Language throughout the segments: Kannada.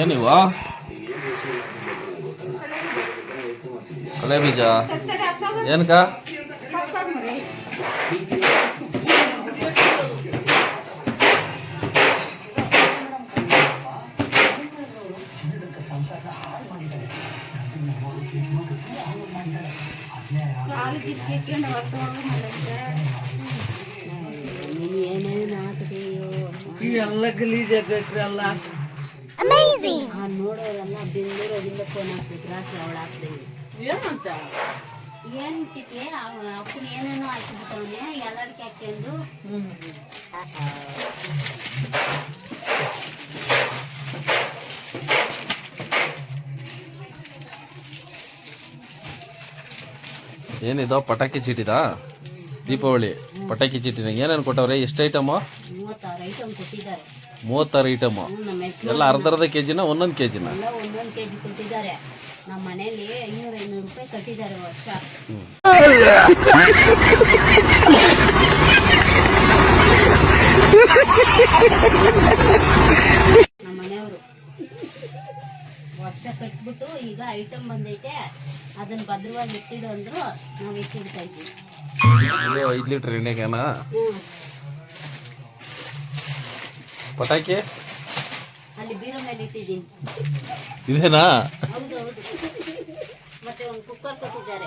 ಏನಿವ? ಕಳೆ ಬೀಜ. ಏನಕ್ಕ? ಎಲ್ಲ ಗಲೀಜಾಗಟ್ರಿ ಎಲ್ಲ ಆ ನೋಡೋರೆಲ್ಲ ಬೆಂಗಳೂರಲ್ಲಿ ಫೋನ್ ಹಾಕ್ತಿದ್ರು. ರಾತ್ರಿ ಅವಳು ಹಾಕ್ದಂಗೆ ಏನಂತ? ಏನು ಅಪ್ಪನ ಏನೇನೋ ಹಾಕಿಬಿಟ್ಟವನೆ ಎಲ್ಲಡಿಕೆ ಹಾಕ್ಕೊಂಡು ಏನಿದ? ಪಟಾಕಿ ಚೀಟಿದಾ? ದೀಪಾವಳಿ. ಪಟಾಕಿ ಚೀಟಿನ ಏನೇನು ಕೊಟ್ಟವ್ರೆ? ಎಷ್ಟು ಐಟಮು ಮೂವತ್ತಾರು ಐಟಮ್ ಕೊಟ್ಟಿದ್ದಾರೆ. ಮೂವತ್ತಾರು ಐಟಮು ಎಲ್ಲ ಅರ್ಧ ಅರ್ಧ ಕೆ ಜಿನ ಒಂದೊಂದು ಕೆ ಜಿನ ಎಲ್ಲ ಒಂದೊಂದು ಕೆ ಜಿ ಕೊಟ್ಟಿದ್ದಾರೆ. ನಮ್ಮ ಮನೇಲಿ ಐನೂರು ಐನೂರು ರೂಪಾಯಿ ಕಟ್ಟಿದ್ದಾರೆ ವರ್ಷ. ನಮ್ಮ ಮನೆಯವರು ವರ್ಷ ಕಟ್ಬಿಟ್ಟು ಈಗ ಐಟಮ್ ಬಂದೈತೆ. ಅದನ್ನ ಭದ್ರವಾಗಿ ಇಟ್ಟಿಡು ಅಂದ್ರು ನಾವು ಇಟ್ಟಿಡ್ತಾ ಇದ್ವಿ ಇದು ಐದು ಲೀಟ್ರ್ ಎಣ್ಣೆ ಹ್ಞೂ ಪಟಾಕಿ? ಅಲ್ಲಿ ಬೀರೋ ಮೇಲೆ ಇಟ್ಟಿದ್ದೀನಿ. ಇದೇನಾ? ಹೌದು ಹೌದು. ಮತ್ತೆ ಒಂದು ಕುಕ್ಕರ್ ಕೊಟ್ಟಿದ್ದಾರೆ.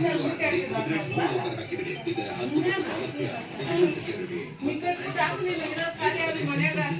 ಬಾಳ್ವೆ ಕೊಟ್ಟ ಎಷ್ಟು ಕೊಟ್ಟವ್ರೆ ಕುಕ್ಕರು ಫೋನ್ ಬಿತ್ತು ನೋಡ್ರಿ ಕಂಡೋರ್ ಫೋನ್ಗೆ ಬೆಲೆ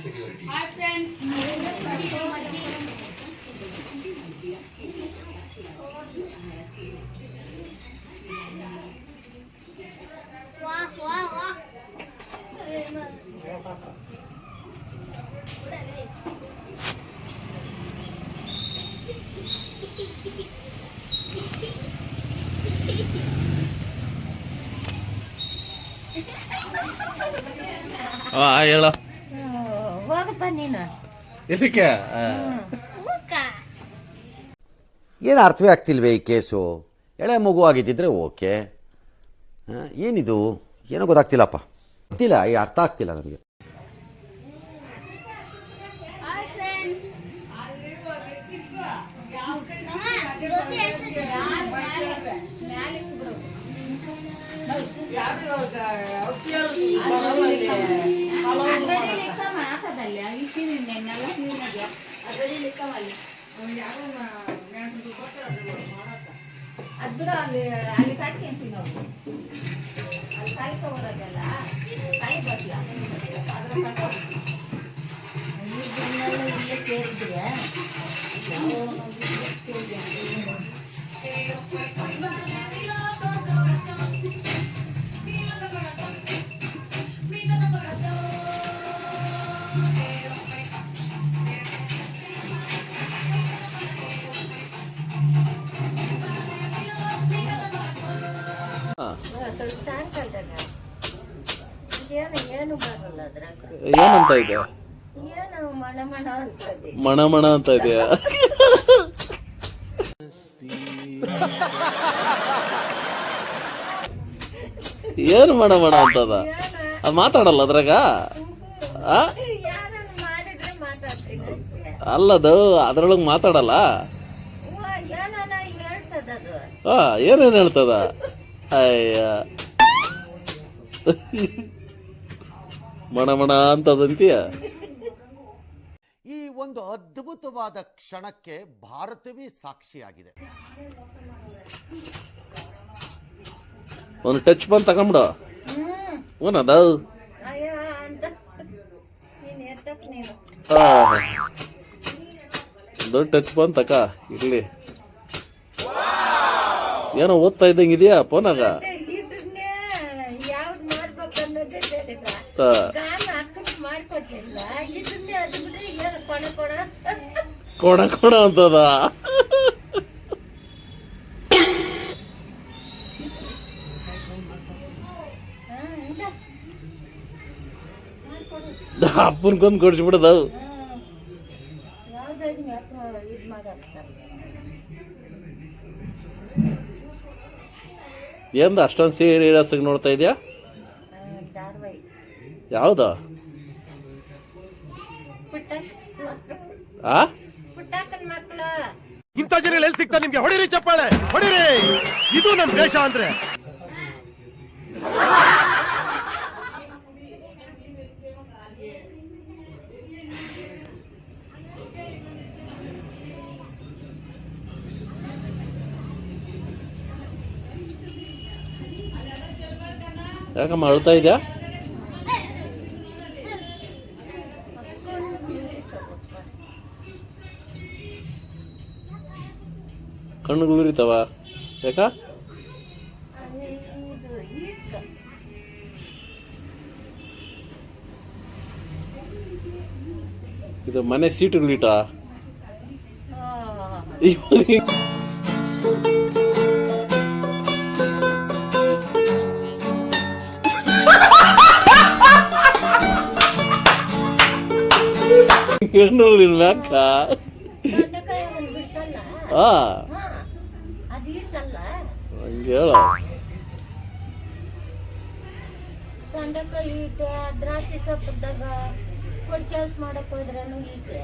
ಕೊಡಿ ಹಾಂ ಹೇಳು. ಹೋಗಪ್ಪ ನೀನು. ಇದಕ್ಕೆ ಏನು ಅರ್ಥವೇ ಆಗ್ತಿಲ್ವೇ ಈ ಕೇಸು? ಎಳೆ ಮಗು ಆಗಿದ್ದಿದ್ರೆ ಓಕೆ. ಏನಿದು? ಏನೋ ಗೊತ್ತಾಗ್ತಿಲ್ಲಪ್ಪ. ಗೊತ್ತಿಲ್ಲ ಈ ಅರ್ಥ ಆಗ್ತಿಲ್ಲ ನನಗೆ ಅದ್ ಬಿಡು ಅಲ್ಲಿ ಅಲ್ಲಿ ಕಾಯ್ಕೊಂತೀವಿ ನಾವು ಅಲ್ಲಿ ಕಾಯಿ ಬರ್ಲ ಸಾಯಂಕಾಲದಾಗ ಏನು ಏನಂತ ಇದೆ? ಮಣ ಮಣ ಅಂತ ಇದೆಯಾ? ಏನು ಮಣ ಮಣ ಅಂತದ? ಅದು ಮಾತಾಡಲ್ಲ ಅದ್ರಾಗ? ಅಲ್ಲದು ಅದ್ರೊಳಗೆ ಮಾತಾಡಲ್ಲ? ಏನೇನು ಹೇಳ್ತದ? ಅಯ್ಯ. ಮಣ ಮಣ ಅಂತದಂತೀಯ ಈ ಒಂದು ಅದ್ಭುತವಾದ ಕ್ಷಣಕ್ಕೆ ಭಾರತವೇ ಸಾಕ್ಷಿಯಾಗಿದೆ. ಒಂದು ಟಚ್ ಬಂದು ತಗೊಂಬಿಡು ಏನದ? ನೀನು ದೊಡ್ಡ ಟಚ್ ಬಂದು ತಕ ಇರ್ಲಿ. ಏನೋ ಓದ್ತಾ ಇದ್ದಂಗೆ ಇದೆಯಾ ಫೋನಾಗ? ಕೊಣ ಕೊಣ? ಅಂತದ. ಅಪ್ಪನ್ಕೊಂದು ಕೊಡ್ಸ್ಬಿಡದ ಇದು ಅಷ್ಟೊಂದು ಸೀರಿಯಸ್ ನೋಡ್ತಾ ಇದೆಯಾ? ಯಾವುದು? ಆ? ಇಂಥ ಜನ ಎಲ್ಲಿ ಸಿಗ್ತಾರೆ ನಿಮ್ಗೆ? ಹೊಡಿರಿ ಚಪ್ಪಾಳೆ, ಹೊಡಿರಿ. ಇದು ನಮ್ಮ ದೇಶ ಅಂದ್ರೆ. ಯಾಕಮ್ಮ ಅಳ್ತಾ ಇದೆಯಾ? ಕಣ್ಣುಗಳು ಉರಿತಾವ? ಯಾಕ? ಇದು ಮನೆ ಇದು ಮನೆ ಸೀಟುಗಳಿಟಾ ಕಣ್ಣಲ್ಲಿ ಇರ್ಬೇಕ ಹಾ. ಹಂಗೆ ಹೇಳ. ತಂಡಕಾಯಿ ಐತೆ ದ್ರಾಕ್ಷಿ ಸೊಪ್ಪದಾಗ ಕೊಡ್ ಮಾಡಕ್ ಹೋದ್ರನು ಐತೆ